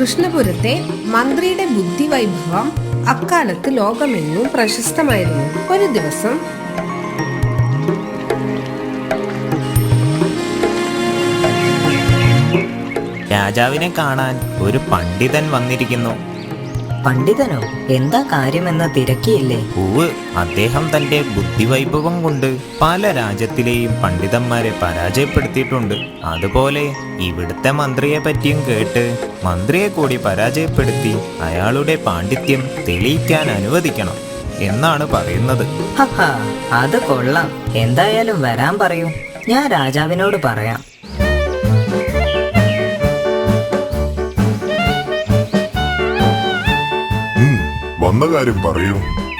കൃഷ്ണപുരത്തെ മന്ത്രിയുടെ ബുദ്ധിവൈഭവം അക്കാലത്ത് ലോകമെങ്ങും പ്രശസ്തമായിരുന്നു. ഒരു ദിവസം രാജാവിനെ കാണാൻ ഒരു പണ്ഡിതൻ വന്നിരിക്കുന്നു. പണ്ഡിതനോ? എന്താ കാര്യമെന്ന് തിരക്കിയില്ലേ? പൂവ് അദ്ദേഹം തന്റെ ബുദ്ധിവൈഭവം കൊണ്ട് പല രാജ്യത്തിലെയും പണ്ഡിതന്മാരെ പരാജയപ്പെടുത്തിയിട്ടുണ്ട്. അതുപോലെ ഇവിടുത്തെ മന്ത്രിയെ പറ്റിയും കേട്ട് മന്ത്രിയെ കൂടി പരാജയപ്പെടുത്തി അയാളുടെ പാണ്ഡിത്യം തെളിയിക്കാൻ അനുവദിക്കണം എന്നാണ് പറയുന്നത്. അത് കൊള്ളാം. എന്തായാലും വരാൻ പറയൂ. ഞാൻ രാജാവിനോട് പറയാം. വന്ന കാര്യം പറയൂ.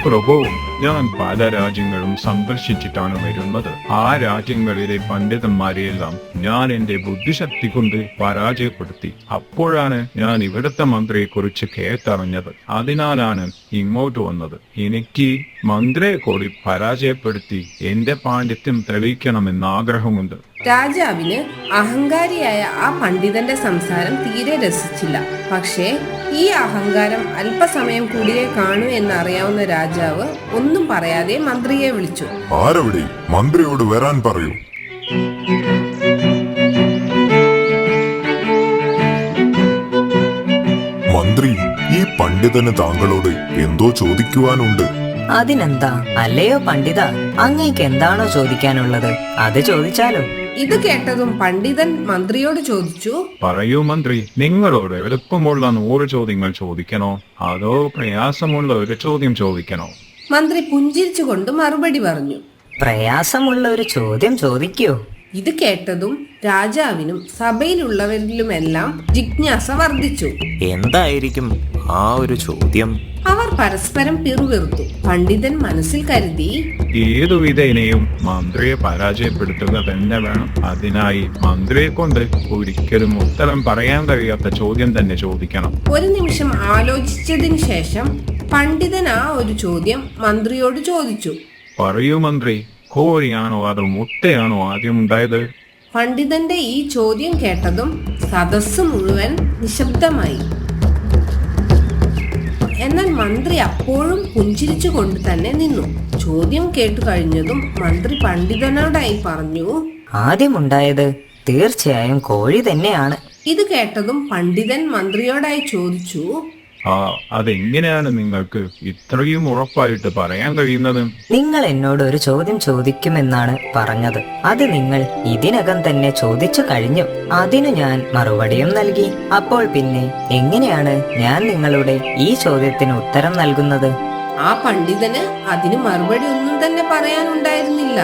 പ്രഭു ഞാൻ പല രാജ്യങ്ങളും സന്ദർശിച്ചിട്ടാണ് വരുന്നത്. ആ രാജ്യങ്ങളിലെ പണ്ഡിതന്മാരെയെല്ലാം ഞാൻ എന്റെ ബുദ്ധിശക്തി കൊണ്ട് പരാജയപ്പെടുത്തി. അപ്പോഴാണ് ഞാൻ ഇവിടുത്തെ മന്ത്രിയെ കുറിച്ച് കേട്ടറിഞ്ഞത്. അതിനാലാണ് ഇങ്ങോട്ട് വന്നത്. എനിക്ക് മന്ത്രിയെ കൂടി പരാജയപ്പെടുത്തി എന്റെ പാണ്ഡിത്യം തെളിയിക്കണമെന്ന് ആഗ്രഹമുണ്ട്. രാജാവിന് അഹങ്കാരിയായ ആ പണ്ഡിതന്റെ സംസാരം തീരെ രസിച്ചില്ല. പക്ഷേ ഈ അഹങ്കാരം അല്പസമയം കൂടിയേ കാണൂ എന്നറിയാവുന്ന രാജാവ് ഒന്നും പറയാതെ മന്ത്രിയെ വിളിച്ചു. ആരവിടെ? മന്ത്രിയോട് വരാൻ പറയൂ. പണ്ഡിതന് താങ്കളോട് എന്തോ ചോദിക്കുവാനുണ്ട്. അതിനെന്താ? അല്ലയോ പണ്ഡിത അങ്ങേക്ക് എന്താണോ ചോദിക്കാനുള്ളത്? അത് ചോദിച്ചാലോ? ഇത് കേട്ടതും പണ്ഡിതൻ മന്ത്രിയോട് ചോദിച്ചു. പറയൂ മന്ത്രി നിങ്ങളോട് എളുപ്പമുള്ള നൂറ് ചോദ്യങ്ങൾ ചോദിക്കണോ? അതോ പ്രയാസമുള്ള ഒരു ചോദ്യം ചോദിക്കണോ? മന്ത്രി പുഞ്ചിരിച്ചുകൊണ്ട് മറുപടി പറഞ്ഞു. പ്രയാസമുള്ള ഒരു ചോദ്യം ചോദിക്കൂ. ഇത് കേട്ടതും രാജാവിനും സഭയിലുള്ളവരിലുമെല്ലാം ജിജ്ഞാസ വർദ്ധിച്ചു. എന്തായിരിക്കും? ആ ഒരു ചോദ്യം. അവർ പരസ്പരം പിറുപിറുത്തു പണ്ഡിതൻ മനസ്സിൽ കരുതി ഏതു വിധേനയും മന്ത്രിയെ പരാജയപ്പെടുത്തുക തന്നെ വേണം. അതിനായി മന്ത്രിയെ കൊണ്ട് ഒരിക്കലും ഉത്തരം പറയാൻ കഴിയാത്ത ചോദ്യം തന്നെ ചോദിക്കണം. ഒരു നിമിഷം ആലോചിച്ചതിന് ശേഷം പണ്ഡിതൻ ആ ഒരു ചോദ്യം മന്ത്രിയോട് ചോദിച്ചു. പറയൂ മന്ത്രി കോഴിയാണോ അതോ മുട്ടയാണോ ആദ്യം ഉണ്ടായത്? പണ്ഡിതന്റെ ഈ ചോദ്യം കേട്ടതും സദസ്സ് മുഴുവൻ നിശബ്ദമായി. എന്നാൽ മന്ത്രി അപ്പോഴും പുഞ്ചിരിച്ചു കൊണ്ട് തന്നെ നിന്നു. ചോദ്യം കേട്ടു കഴിഞ്ഞതും മന്ത്രി പണ്ഡിതനോടായി പറഞ്ഞു ആദ്യമുണ്ടായത് തീർച്ചയായും കോഴി തന്നെയാണ്. ഇത് കേട്ടതും പണ്ഡിതൻ മന്ത്രിയോടായി ചോദിച്ചു അതെങ്ങനെയാണ് നിങ്ങൾക്ക് ഇത്രയും ഉറപ്പായിട്ട് പറയാൻ കഴിയുന്നത്? നിങ്ങൾ എന്നോട് ഒരു ചോദ്യം ചോദിക്കുമെന്നാണ് പറഞ്ഞത്. അത് നിങ്ങൾ ഇതിനകം തന്നെ ചോദിച്ചു കഴിഞ്ഞു. അതിനു ഞാൻ മറുപടിയും നൽകി. അപ്പോൾ പിന്നെ എങ്ങനെയാണ് ഞാൻ നിങ്ങളുടെ ഈ ചോദ്യത്തിന് ഉത്തരം നൽകുന്നത്? ആ പണ്ഡിതന് അതിന് മറുപടി ഒന്നും തന്നെ പറയാനുണ്ടായിരുന്നില്ല.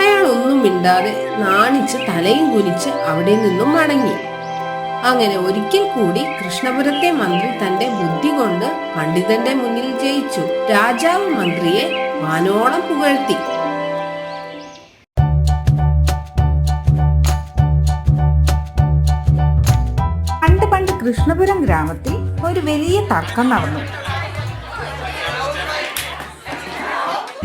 അയാൾ ഒന്നും മിണ്ടാതെ നാണിച്ച് തലയും കുനിച്ച് അവിടെ നിന്നും മടങ്ങി. അങ്ങനെ ഒരിക്കൽ കൂടി കൃഷ്ണപുരത്തെ മന്ത്രി തന്റെ ബുദ്ധി കൊണ്ട് പണ്ഡിതന്റെ മുന്നിൽ ജയിച്ചു. രാജാവ് മന്ത്രിയെ വാനോളം പുകഴ്ത്തി. പണ്ട് പണ്ട് കൃഷ്ണപുരം ഗ്രാമത്തിൽ ഒരു വലിയ തർക്കം നടന്നു.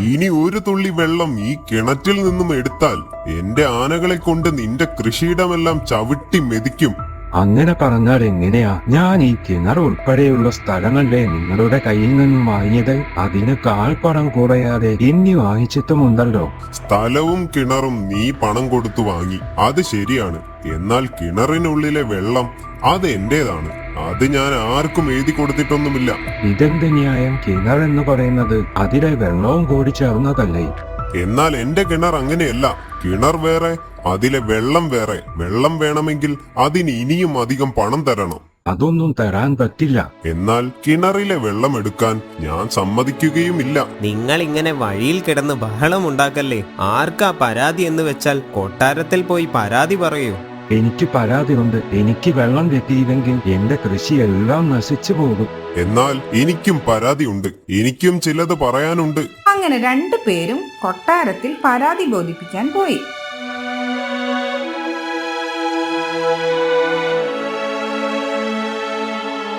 ഇനി ഒരു തുള്ളി വെള്ളം ഈ കിണറ്റിൽ നിന്നും എടുത്താൽ എന്റെ ആനകളെ കൊണ്ട് നിന്റെ കൃഷിയിടമെല്ലാം ചവിട്ടി മെതിക്കും. അങ്ങനെ പറഞ്ഞാൽ എങ്ങനെയാ? ഞാൻ ഈ കിണർ ഉൾപ്പെടെയുള്ള സ്ഥലങ്ങളെ നിങ്ങളുടെ കയ്യിൽ നിന്നും വാങ്ങിയത് അതിന് കാൽപ്പണം കുറയാതെ ഇനി വാങ്ങിച്ചിട്ടുമുണ്ടല്ലോ. സ്ഥലവും കിണറും നീ പണം കൊടുത്തു വാങ്ങി. അത് ശരിയാണ്. എന്നാൽ കിണറിനുള്ളിലെ വെള്ളം അത് എന്റേതാണ്. അത് ഞാൻ ആർക്കും എഴുതി കൊടുത്തിട്ടൊന്നുമില്ല. ഇതെന്ത് ന്യായം? കിണർ എന്ന് പറയുന്നത് അതിലെ വെള്ളവും കൂടി ചേർന്നതല്ലേ? എന്നാൽ എന്റെ കിണർ അങ്ങനെയല്ല. കിണർ വേറെ അതിലെ വെള്ളം വേറെ. വെള്ളം വേണമെങ്കിൽ അതിന് ഇനിയും അധികം പണം തരണം. അതൊന്നും തരാൻ പറ്റില്ല. എന്നാൽ കിണറിലെ വെള്ളം എടുക്കാൻ ഞാൻ സമ്മതിക്കുകയുമില്ല. നിങ്ങൾ ഇങ്ങനെ വഴിയിൽ കിടന്ന് ബഹളം ഉണ്ടാക്കല്ലേ? ആർക്കാ പരാതി എന്ന് വെച്ചാൽ കൊട്ടാരത്തിൽ പോയി പരാതി പറയൂ. എനിക്ക് പരാതി ഉണ്ട് എനിക്ക് വെള്ളം കിട്ടിയില്ലെങ്കിൽ എന്റെ കൃഷി എല്ലാം നശിച്ചു പോകും. എന്നാൽ എനിക്കും പരാതി ഉണ്ട് എനിക്കും ചിലത് പറയാനുണ്ട്. അങ്ങനെ രണ്ടു പേരും കൊട്ടാരത്തിൽ പരാതി ബോധിപ്പിക്കാൻ പോയി.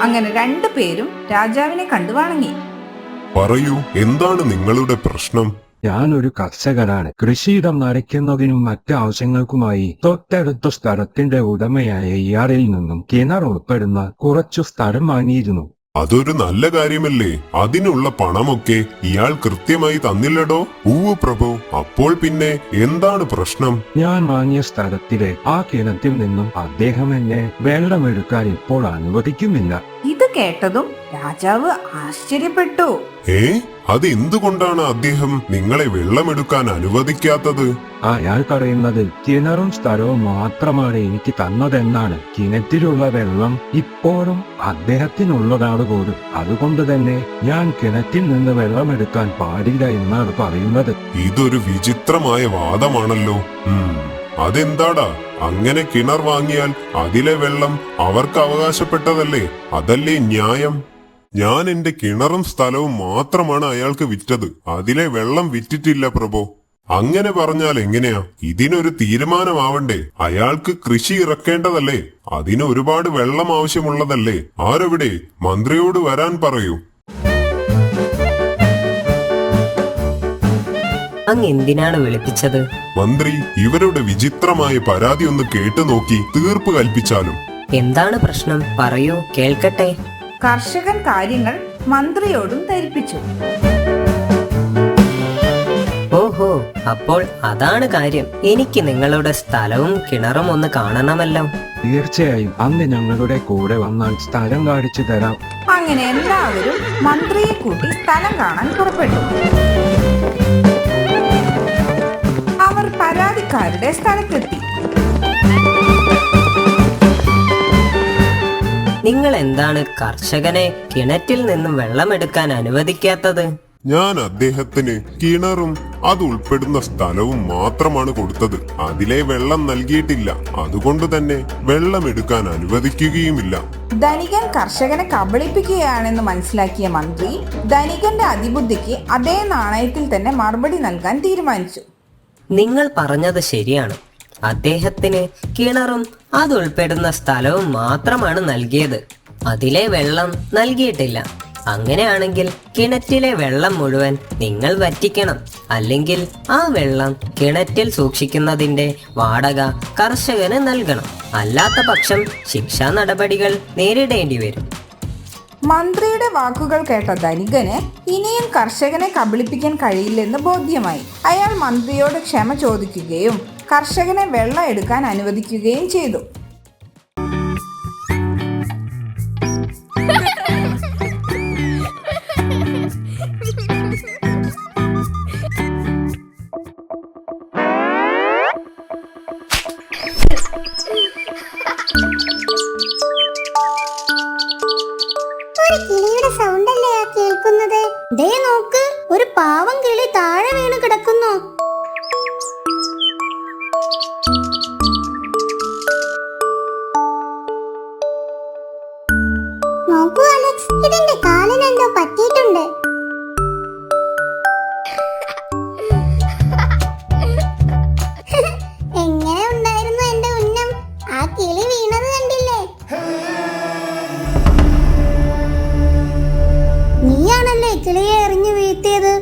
അങ്ങനെ രണ്ടു പേരും രാജാവിനെ കണ്ടു വണങ്ങി. പറയൂ എന്താണ് നിങ്ങളുടെ പ്രശ്നം? ഞാൻ ഒരു കർഷകനാണ്. കൃഷിയിടം നരയ്ക്കുന്നതിനും മറ്റ് ആവശ്യങ്ങൾക്കുമായി തൊട്ടടുത്ത സ്ഥലത്തിന്റെ ഉടമയായ ഇയാളിൽ നിന്നും കിണർ ഉൾപ്പെടുന്ന കുറച്ചു സ്ഥലം വാങ്ങിയിരുന്നു. അതൊരു നല്ല കാര്യമല്ലേ? അതിനുള്ള പണമൊക്കെ ഇയാൾ കൃത്യമായി തന്നില്ലടോ? ഊവ് പ്രഭു അപ്പോൾ പിന്നെ എന്താണ് പ്രശ്നം? ഞാൻ വാങ്ങിയ സ്ഥലത്തിലെ ആ കിണറ്റിൽ നിന്നും അദ്ദേഹം എന്നെ വെള്ളമെടുക്കാൻ ഇപ്പോൾ അനുവദിക്കുന്നില്ല. ഇത് കേട്ടതും രാജാവ് ആശ്ചര്യപ്പെട്ടു. ഏ അത് എന്തുകൊണ്ടാണ് അദ്ദേഹം നിങ്ങളെ വെള്ളമെടുക്കാൻ അനുവദിക്കാത്തത്? അയാൾ പറയുന്നത് കിണറും സ്ഥലവും മാത്രമാണ് എനിക്ക് തന്നതെന്നാണ്. കിണറ്റിലുള്ള വെള്ളം ഇപ്പോഴും അദ്ദേഹത്തിനുള്ളതാണ് പോലും. അതുകൊണ്ട് തന്നെ ഞാൻ കിണറ്റിൽ നിന്ന് വെള്ളമെടുക്കാൻ പാടില്ല എന്നാണ് പറയുന്നത്. ഇതൊരു വിചിത്രമായ വാദമാണല്ലോ. അതെന്താടാ? അങ്ങനെ കിണർ വാങ്ങിയാൽ അതിലെ വെള്ളം അവർക്ക് അവകാശപ്പെട്ടതല്ലേ? അതല്ലേ ന്യായം? ഞാൻ എന്റെ കിണറും സ്ഥലവും മാത്രമാണ് അയാൾക്ക് വിറ്റത്. അതിലെ വെള്ളം വിറ്റിട്ടില്ല പ്രഭോ. അങ്ങനെ പറഞ്ഞാൽ എങ്ങനെയാ? ഇതിനൊരു തീരുമാനമാവണ്ടേ? അയാൾക്ക് കൃഷി ഇറക്കേണ്ടതല്ലേ? അതിന് ഒരുപാട് വെള്ളം ആവശ്യമുള്ളതല്ലേ? ആരെവിടെ? മന്ത്രിയോട് വരാൻ പറയൂ. അങ്ങ് എന്തിനാണ് വിളിപ്പിച്ചത്? മന്ത്രി ഇവരുടെ വിചിത്രമായ പരാതി ഒന്ന് കേട്ടു നോക്കി തീർപ്പ് കൽപ്പിച്ചാലും. എന്താണ് പ്രശ്നം? പറയൂ കേൾക്കട്ടെ. കർഷകൻ കാര്യങ്ങൾ മന്ത്രിയോടും ധരിപ്പിച്ചു. ഓഹോ അപ്പോൾ അതാണ് കാര്യം. എനിക്ക് നിങ്ങളുടെ സ്ഥലവും കിണറും ഒന്ന് കാണണമല്ലോ. തീർച്ചയായും. അന്ന് ഞങ്ങളുടെ കൂടെ വന്നാൽ സ്ഥലം കാണിച്ചു തരാം. അങ്ങനെ എല്ലാവരും മന്ത്രിയെ കൂട്ടി സ്ഥലം കാണാൻ പുറപ്പെട്ടു. അവർ പരാതിക്കാരുടെ സ്ഥലത്തെത്തി. നിങ്ങൾ എന്താണ് കർഷകനെ കിണറ്റിൽ നിന്നും വെള്ളമെടുക്കാൻ അനുവദിക്കാത്തത്? ഞാൻ അദ്ദേഹത്തിന് കിണറും അത് ഉൾപ്പെടുന്ന സ്ഥലവും മാത്രമാണ് കൊടുത്തത്. അതിലെ വെള്ളം നൽകിയിട്ടില്ല. അതുകൊണ്ട് തന്നെ വെള്ളം എടുക്കാൻ അനുവദിക്കുകയുമില്ല. ധനികൻ കർഷകനെ കബളിപ്പിക്കുകയാണെന്ന് മനസ്സിലാക്കിയ മന്ത്രി ധനികന്റെ അതിബുദ്ധിക്ക് അതേ നാണയത്തിൽ തന്നെ മറുപടി നൽകാൻ തീരുമാനിച്ചു. നിങ്ങൾ പറഞ്ഞത് ശരിയാണ്. അദ്ദേഹത്തിന് കിണറും അതുൾപ്പെടുന്ന സ്ഥലവും മാത്രമാണ് നൽകിയത്. അതിലെ വെള്ളം നൽകിയിട്ടില്ല. അങ്ങനെയാണെങ്കിൽ കിണറ്റിലെ വെള്ളം മുഴുവൻ നിങ്ങൾ വറ്റിക്കണം. അല്ലെങ്കിൽ ആ വെള്ളം കിണറ്റിൽ സൂക്ഷിക്കുന്നതിന്റെ വാടക കർഷകന് നൽകണം. അല്ലാത്ത പക്ഷം ശിക്ഷാ നടപടികൾ നേരിടേണ്ടി വരും. മന്ത്രിയുടെ വാക്കുകൾ കേട്ട ധനികന് ഇനിയും കർഷകനെ കബളിപ്പിക്കാൻ കഴിയില്ലെന്ന് ബോധ്യമായി. അയാൾ മന്ത്രിയോട് ക്ഷമ ചോദിക്കുകയും കർഷകനെ വെള്ളം എടുക്കാൻ അനുവദിക്കുകയും ചെയ്തു. കിളിയെ എറിഞ്ഞു വീഴ്ത്തിയത്.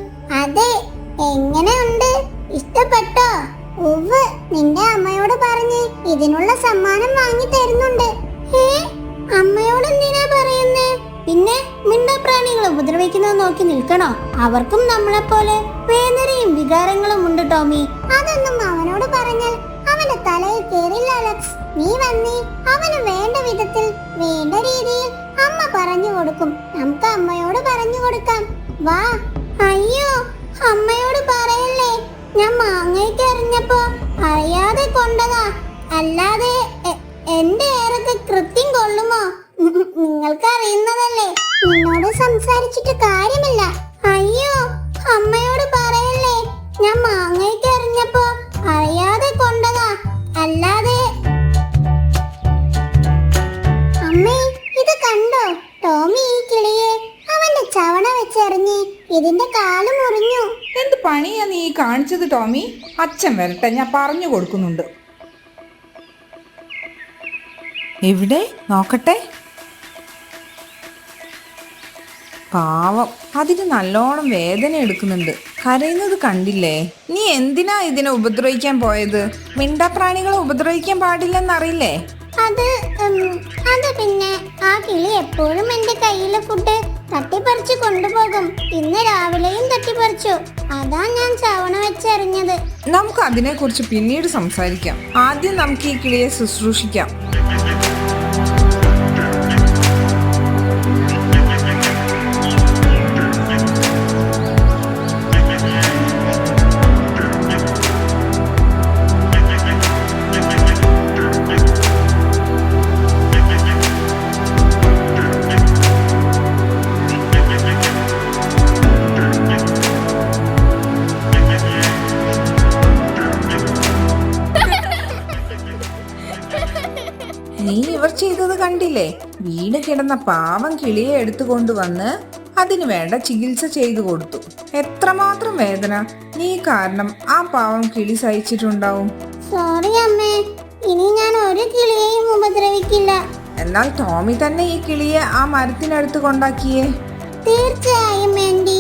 അതെ എങ്ങനെയുണ്ട്? ഇഷ്ടപ്പെട്ടോ? ഉവ് നിന്റെ അമ്മയോട് പറഞ്ഞ് ഇതിനുള്ള സമ്മാനം വാങ്ങി തരുന്നുണ്ട്. ഏ അമ്മയോട് എന്തിനാ പറയുന്നേ? പിന്നെ മിണ്ടപ്രാണികളെ ഉപദ്രവിക്കുന്നത് നോക്കി നിൽക്കണോ? അവർക്കും നമ്മളെ പോലെ വേദനയും വികാരങ്ങളും ഉണ്ട് ടോമി. അതൊന്നും അവനോട് പറഞ്ഞാൽ അവന്റെ തലയിൽ കേറില്ല അലക്സ്. നീ വന്നേ അവന് വേണ്ട വിധത്തിൽ വേണ്ട രീതിയിൽ അമ്മ പറഞ്ഞു കൊടുക്കും. നമുക്ക് അമ്മയോട് പറഞ്ഞു കൊടുക്കാം. വാ. അയ്യോ അമ്മയോട് പറയല്ലേ? ഞാൻ മാങ്ങയ്ക്ക് എറിഞ്ഞപ്പോ അറിയാതെ കൊണ്ടതാ. അല്ലാതെ എന്റെ ഏറൊക്കെ കൃത്യം കൊള്ളുമോ? നിങ്ങൾക്ക് അറിയുന്നതല്ലേ നിന്നോട് സംസാരിച്ചിട്ട് കാര്യമില്ല. ടോമി അച്ഛൻ വരട്ടെ ഞാൻ പറഞ്ഞു കൊടുക്കുന്നുണ്ട്. എവിടെ? നോക്കട്ടെ. പാവം അതിന് നല്ലോണം വേദന എടുക്കുന്നുണ്ട്. കരയുന്നത് കണ്ടില്ലേ? നീ എന്തിനാ ഇതിനെ ഉപദ്രവിക്കാൻ പോയത്? മിണ്ടാപ്രാണികളെ ഉപദ്രവിക്കാൻ പാടില്ലെന്നറിയില്ലേ? അത് അത് പിന്നെ ആ കിളി എപ്പോഴും എന്റെ കയ്യിലെ ഫുഡ് തട്ടിപ്പറിച്ച് കൊണ്ടുപോകും. ഇന്ന് രാവിലെയും തട്ടിപ്പറിച്ചു. അതാ ഞാൻ ചവണ വെച്ചെറിഞ്ഞത്. നമുക്ക് അതിനെക്കുറിച്ച് പിന്നീട് സംസാരിക്കാം. ആദ്യം നമുക്ക് ഈ കിളിയെ ശുശ്രൂഷിക്കാം. നീ ഇവർ ചെയ്തത് കണ്ടില്ലേ? വീണ് കിടന്ന പാവം കിളിയെ എടുത്തുകൊണ്ടുവന്ന് അതിനു വേണ്ട ചികിത്സ ചെയ്തു കൊടുത്തു. എത്രമാത്രം വേദന? നീ കാരണം ആ പാവം കിളി സഹിച്ചിട്ടുണ്ടാവും. സോറി അമ്മേ. ഇനി ഞാൻ ഒരു കിളിയെയും ഉപദ്രവിക്കില്ല. എന്നാൽ ടോമി തന്നെ ഈ കിളിയെ ആ മരത്തിനടുത്ത് കൊണ്ടാക്കിയേ. തീർച്ചയായും വേണ്ടി